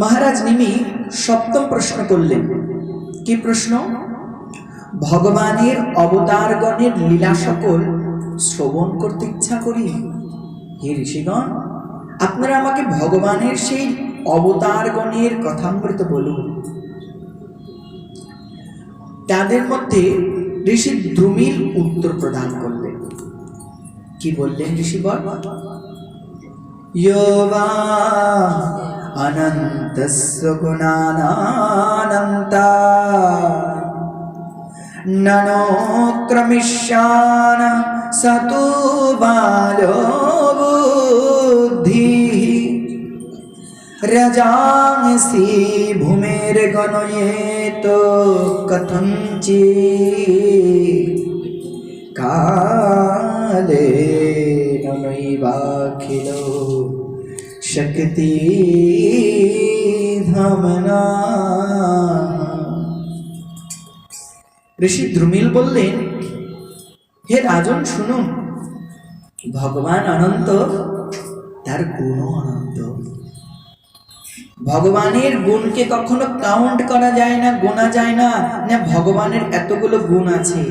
মহারাজ নিমি সপ্তম প্রশ্ন করলেন। কি প্রশ্ন? ভগবানের অবতারগণের লীলা সকল শ্রবণ করতে ইচ্ছা করি। হে ঋষিগণ, আপনারা আমাকে ভগবানের সেই অবতারগণের কথামৃত বলুন। তাদের মধ্যে ঋষি দ্রুমিল উত্তর প্রদান করলেন। কি বললেন ঋষিবর यो वा अनन्तस्य गुणानानन्ता ननोक्रमिष्यान स तु बालो बुद्धिः रजांसि भूमेर्गणयेत कथञ्चित् काले शक्ति ধমনা ঋষি দ্রুমিল বললেন হে রাজন শুনুন ভগবান অনন্ত তার গুণও অনন্ত ভগবানের গুণকে কখনো কাউন্ট করা যায় না গোনা যায় না না ভগবানের এতগুলো গুণ আছে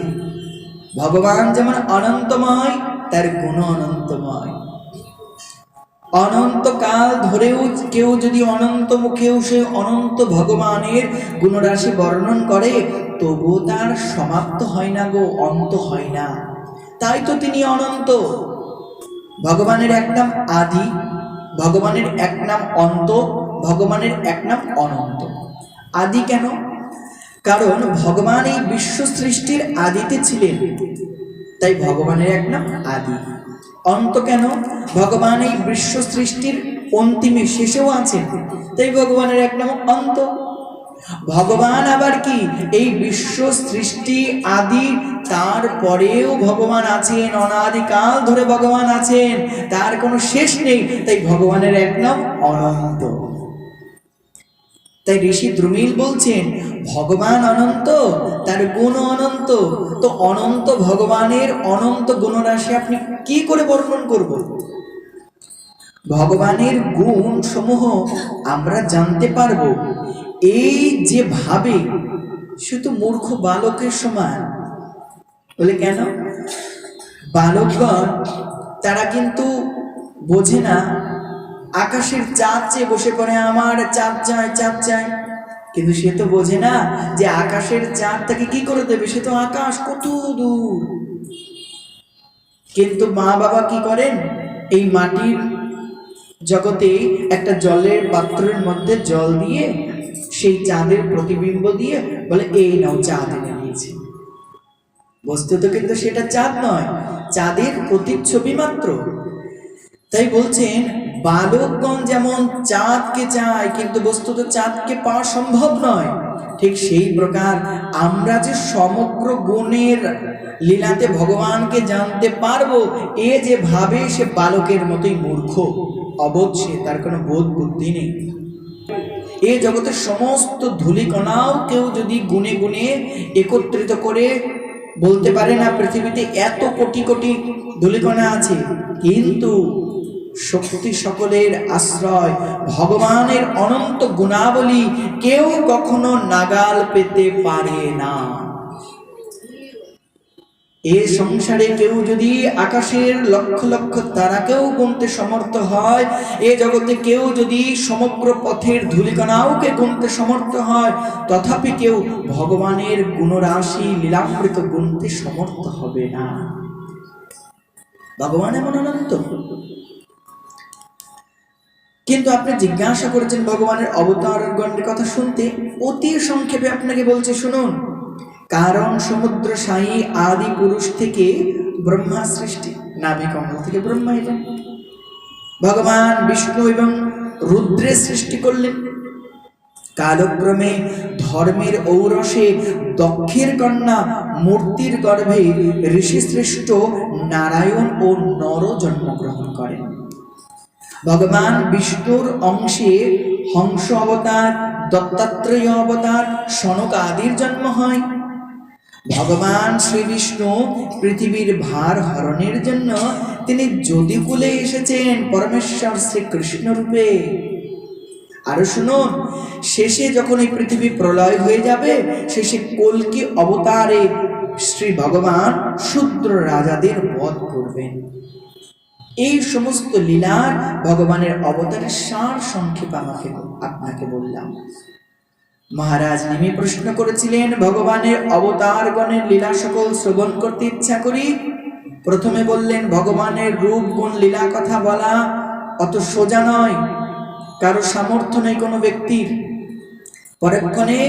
ভগবান যেমন অনন্তময় তার গুণ অনন্তময় অনন্তকাল ধরেও কেউ যদি অনন্ত মুখেও সে অনন্ত ভগবানের গুণরাশি বর্ণন করে, তবুও তার সমাপ্ত হয় না গো, অন্ত হয় না। তাই তো তিনি অনন্ত। ভগবানের এক নাম আদি, ভগবানের এক নাম অন্ত, ভগবানের এক নাম অনন্ত। আদি কেন? কারণ ভগবান এই বিশ্ব সৃষ্টির আদিতে ছিলেন। তাই ভগবানের এক নাম আদি। অন্ত কেন? ভগবান এই বিশ্ব সৃষ্টির অন্তিমে শেষেও আছেন। তাই ভগবানের এক নাম অন্ত। ভগবান আবার কি? এই বিশ্ব সৃষ্টি আদি তারপরেও ভগবান আছেন, অনাদিকাল ধরে ভগবান আছেন, তার কোনো শেষ নেই। তাই ভগবানের এক নাম অনন্ত। তাই ঋষি দ্রুমিল বলছেন, ভগবান অনন্ত, তার গুণ অনন্ত। তো অনন্ত ভগবানের অনন্ত গুণরাশি আপনি কি করে বর্ণন করব? ভগবানের গুণ সমূহ আমরা জানতে পারব। এই যে ভাবে শুধু মূর্খ বালকের সমান। বলে কেন? বালকগণ, তারা কিন্তু বোঝে না আকাশের চাঁদ চেয়ে বসে পড়ে, আমার চাঁদ চায় চাঁদ চায়। কিন্তু সে তো বোঝে না যে আকাশের চাঁদ তাকে কি করে দেবে? সে তো আকাশ, কত দূর। কিন্তু মা বাবা কি করেন? এই মাটির জগতে একটা জলের পাত্রের মধ্যে জল দিয়ে সেই চাঁদের প্রতিবিম্ব দিয়ে বলে, এই নাও চাঁদ এনে দিয়েছি। বস্তুত কিন্তু সেটা চাঁদ নয়, চাঁদের প্রতিচ্ছবি মাত্র। তাই বলছেন বালকগণ যেমন চাঁদকে চায়, কিন্তু বস্তুত চাঁদকে পাওয়া সম্ভব নয়। ঠিক সেই প্রকার আমরা যে সমগ্র গুণের লীলাতে ভগবানকে জানতে পারব, এ যে ভাবে সে বালকের মতোই মূর্খ। অবোধ সে, তার কোনো বোধ বুদ্ধি নেই। এ জগতের সমস্ত ধূলিকণাও কেউ যদি গুনে গুনে একত্রিত করে বলতে পারে না, পৃথিবীতে এত কোটি কোটি ধূলিকণা আছে, কিন্তু শক্তি সকলের আশ্রয়, ভগবানের অনন্ত গুণাবলী কেউ কখনো নাগাল পেতে পারে না। এ সংসারে কেউ যদি আকাশের লক্ষ লক্ষ তারাকেও গুনতে সমর্থ হয়, এ জগতে কেউ যদি সমগ্র পথের ধূলিকণাওকে গুনতে সমর্থ হয়, তথাপি কেউ ভগবানের গুণরাশি লীলামৃত গুনতে সমর্থ হবে না। ভগবান এমন অনন্ত। কিন্তু আপনি জিজ্ঞাসা করেছেন ভগবানের অবতার গণের কথা শুনতে, অতি সংক্ষেপে আপনাকে বলছে, শুনুন। কারণ সমুদ্র সাই আদি পুরুষ থেকে ব্রহ্মা সৃষ্টি, নাভি কমল থেকে ব্রহ্মা এলেন ভগবান বিষ্ণু এবং রুদ্রের সৃষ্টি করলেন। কালক্রমে ধর্মের ঔরসে দক্ষের কন্যা মূর্তির গর্ভে ঋষিশ্রেষ্ঠ নারায়ণ ও নর জন্মগ্রহণ করেন। ভগবান বিষ্ণুর অংশে হংস অবতার, দত্তাত্রেয় অবতার, সনক আদির জন্ম হয়। ভগবান শ্রী বিষ্ণু পৃথিবীর ভার হরণের জন্য তিনি যদিকুলে এসেছেন পরমেশ্বর শ্রীকৃষ্ণ রূপে। আরও শুনুন, শেষে যখন এই পৃথিবী প্রলয় হয়ে যাবে, শেষে কলকি অবতারে শ্রী ভগবান শূদ্র রাজাদের বধ করবেন। এই সমস্ত লীলার ভগবানের অবতারের সার সংক্ষেপ আমাকে আপনাকে বললাম। মহারাজ নেমে প্রশ্ন করেছিলেন, ভগবানের অবতারগণের লীলা সকল শ্রবণ করতে ইচ্ছা করি? প্রথমে বললেন, ভগবানের রূপ গুণ লীলা কথা বলা অত সোজা নয়, কারও সামর্থ্য নেই কোনো ব্যক্তির। পরক্ষণে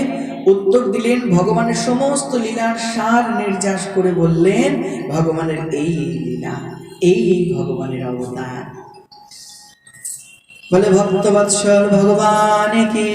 উত্তর দিলেন, ভগবানের সমস্ত লীলার সার নির্যাস করে বললেন, ভগবানের এই লীলা, এই এই ভগবানের অবতার। বলে ভক্তবৎসল ভগবান কি